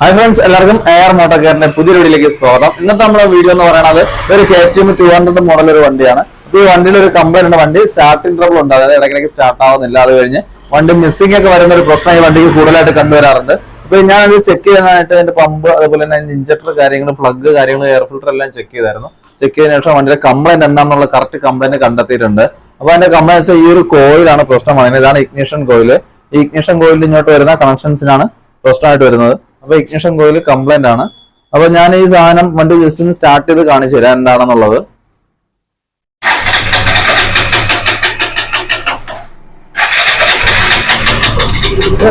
Hi friends എല്ലാവർക്കും air motor കെയറിന്റെ പുതിയ വീഡിയോയിലേക്ക് സ്വാഗതം. ഇന്നത്തെ നമ്മുടെ വീഡിയോ എന്ന് പറയുന്നത് ഒരു K T M two hundred model ഒരു വണ്ടിയാണ്. ഈ വണ്ടിയിൽ ഒരു കംപ്ലൈന്റ് ഉണ്ട് വണ്ടി സ്റ്റാർട്ടിംഗ് ട്രബിൾ ഉണ്ട്. അതായത് ഇടയ്ക്കിടയ്ക്ക് സ്റ്റാർട്ട് ആവുന്നില്ല അത് കഴിഞ്ഞ് വണ്ടി മിസ്സിംഗ് ഒക്കെ വരുന്ന ഒരു പ്രശ്നം ഈ വണ്ടിക്ക് കൂടുതലായിട്ട് കണ്ടുവരാറുണ്ട്. അപ്പൊ ഞാൻ ഇത് ചെക്ക് ചെയ്യാനായിട്ട് അതിന്റെ പമ്പ് അതുപോലെ തന്നെ ഇഞ്ചക്ടർ കാര്യങ്ങൾ പ്ലഗ് കാര്യങ്ങൾ എയർ ഫിൽറ്റർ എല്ലാം ചെക്ക് ചെയ്തായിരുന്നു. ചെക്ക് ചെയ്തതിനു ശേഷം വണ്ടിയുടെ കംപ്ലൈന്റ് എന്താണെന്നുള്ള കറക്റ്റ് കംപ്ലൈന്റ് കണ്ടെത്തിയിട്ടുണ്ട്. അപ്പൊ അതിന്റെ കംപ്ലൈന്റ് വെച്ചാൽ ഈ ഒരു കോയിലാണ് പ്രശ്നം പറയുന്നത് ഇതാണ് ഇഗ്നീഷൻ കോയിൽ ഈ ഇഗ്നീഷൻ കോയിലിൽ ഇങ്ങോട്ട് വരുന്ന കണക്ഷൻസിനാണ് പ്രശ്നമായിട്ട് വരുന്നത്. അപ്പൊ ഇഗ്നിഷൻ കോയിൽ കംപ്ലൈന്റ് ആണ്. അപ്പൊ ഞാൻ ഈ സാധനം വണ്ടി ജസ്റ്റ് ഒന്ന് സ്റ്റാർട്ട് ചെയ്ത് കാണിച്ചു തരാം എന്താണെന്നുള്ളത്.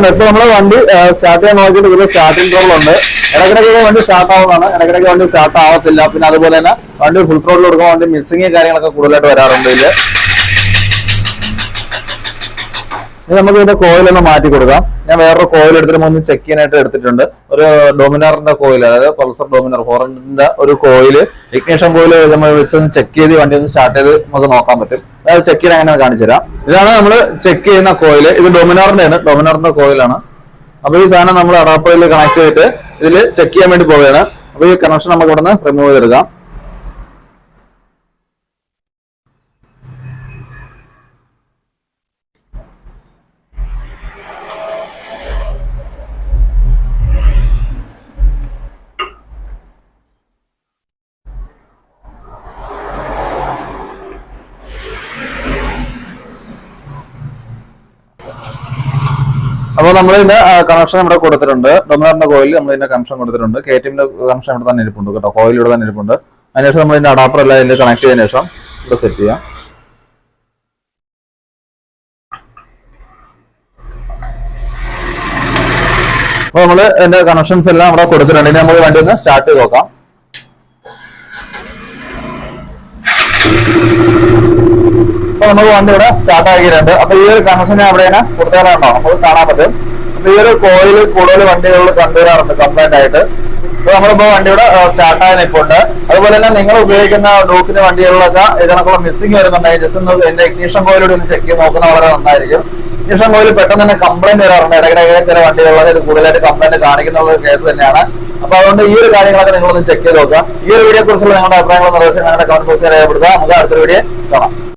ഇപ്പൊ നമ്മൾ വണ്ടി സ്റ്റാർട്ട് ചെയ്യാൻ നോക്കിയിട്ട് ഇതിൽ സ്റ്റാർട്ടിംഗ് ട്രോൾ ഉണ്ട്. ഇടക്കിടയ്ക്ക് വണ്ടി സ്റ്റാർട്ട് ആവുന്നതാണ്. ഇടക്കിടയ്ക്ക് വണ്ടി സ്റ്റാർട്ട് ആവത്തില്ല. പിന്നെ അതുപോലെ തന്നെ വണ്ടി ഫുൾ ട്രോളിൽ കൊടുക്കുമ്പോൾ വണ്ടി മിസ്സിങ് കാര്യങ്ങളൊക്കെ കൂടുതലായിട്ട് വരാറുണ്ട് ഇതിൽ. നമുക്ക് ഇതിന്റെ കോയിൽ ഒന്ന് മാറ്റി കൊടുക്കാം. ഞാൻ വേറൊരു കോയിൽ എടുത്തിട്ട് ഒന്ന് ചെക്ക് ചെയ്യാനായിട്ട് എടുത്തിട്ടുണ്ട്. ഒരു ഡോമിനാറിന്റെ കോയിൽ അതായത് പൾസർ ഡോമിനാർ ഫോറിന്റെ ഒരു കോയിൽ ഇഗ്നീഷൻ കോയിൽ നമ്മൾ വെച്ചൊന്ന് ചെക്ക് ചെയ്ത് വണ്ടി ഒന്ന് സ്റ്റാർട്ട് ചെയ്ത് നമുക്ക് നോക്കാൻ പറ്റും. അതായത് ചെക്ക് ചെയ്യാൻ അങ്ങനെ കാണിച്ചു തരാം. ഇതാണ് നമ്മൾ ചെക്ക് ചെയ്യുന്ന കോയിൽ ഇത് ഡോമിനാറിന്റെ ആണ് ഡോമിനാറിന്റെ കോയിലാണ് അപ്പൊ ഈ സാധനം നമ്മൾ അഡാപ്റ്ററിൽ കണക്ട് ചെയ്തിട്ട് ഇതിൽ ചെക്ക് ചെയ്യാൻ വേണ്ടി പോവുകയാണ്. അപ്പൊ ഈ കണക്ഷൻ നമുക്ക് ഇവിടെ നിന്ന് റിമൂവ് ചെയ്തെടുക്കാം. അപ്പോൾ നമ്മൾ ഇതിന്റെ കണക്ഷൻ ഇവിടെ കൊടുത്തിട്ടുണ്ട്. ഡൊമിനാറിന്റെ കോയിൽ നമ്മൾ ഇതിന്റെ കണക്ഷൻ കൊടുത്തിട്ടുണ്ട്. കെ ടി എമ്മിന്റെ കണക്ഷൻ ഇവിടെ തന്നെ ഇരിപ്പുണ്ട് കേട്ടോ. കോയിൽ ഇവിടെ തന്നെ ഇരിപ്പുണ്ട്. അതിനുശേഷം നമ്മൾ ഇതിന്റെ അഡാപ്റ്റർ എല്ലാം ഇതിൽ കണക്ട് ചെയ്തതിനു ശേഷം ഇവിടെ സെറ്റ് ചെയ്യാം. അപ്പോൾ നമ്മൾ ഇതിന്റെ കണക്ഷൻസ് എല്ലാം ഇവിടെ കൊടുത്തിട്ടുണ്ട്. ഇനി നമ്മൾ വേണ്ടി ഒന്ന് സ്റ്റാർട്ട് ചെയ്ത് നോക്കാം. നമുക്ക് വണ്ടി ഇവിടെ സ്റ്റാർട്ട് ആക്കിയിട്ടുണ്ട്. അപ്പൊ ഈ ഒരു കണക്ഷൻ എവിടെയാണ് കൊടുത്തേരാണോ നമുക്ക് കാണാൻ പറ്റും. അപ്പൊ ഈ ഒരു കോയിൽ കൂടുതൽ വണ്ടികളിൽ കണ്ടുവരാറുണ്ട് കംപ്ലൈന്റ് ആയിട്ട്. അപ്പൊ നമ്മളിപ്പോ വണ്ടി ഇവിടെ സ്റ്റാർട്ട് ആയി ഉണ്ട് അതുപോലെ തന്നെ നിങ്ങൾ ഉപയോഗിക്കുന്ന ഡോക്കിന്റെ വണ്ടികളിലൊക്കെ ഇതിനൊക്കെ മിസ്സിംഗ് വരുന്നുണ്ടെങ്കിൽ ജസ്റ്റ് ഒന്ന് എന്റെ ഇഗ്നീഷൻ കോയിലൂടെ ഒന്ന് ചെക്ക് ചെയ്ത് നോക്കുന്ന വളരെ നന്നായിരിക്കും. ഇഗ്നീഷൻ കോയിൽ പെട്ടെന്ന് തന്നെ കംപ്ലൈന്റ് വരാറുണ്ട്. ഇടയ്ക്കിടയ്ക്ക് ചില വണ്ടികളിലൊക്കെ ഇത് കൂടുതലായിട്ട് കംപ്ലൈന്റ് കാണിക്കുന്ന ഒരു കേസ് തന്നെയാണ്. അപ്പൊ അതുകൊണ്ട് ഈ ഒരു കാര്യങ്ങളൊക്കെ നിങ്ങളൊന്ന് ചെക്ക് ചെയ്ത് നോക്കുക. ഈ ഒരു വീഡിയോ കുറിച്ചുള്ള നിങ്ങളുടെ അഭിപ്രായങ്ങൾ നിർദ്ദേശം ഞങ്ങളുടെ കമന്റ് ബോക്സിൽ രേഖപ്പെടുത്തുക. നമുക്ക് അടുത്തൊരു വീഡിയോ കാണാം.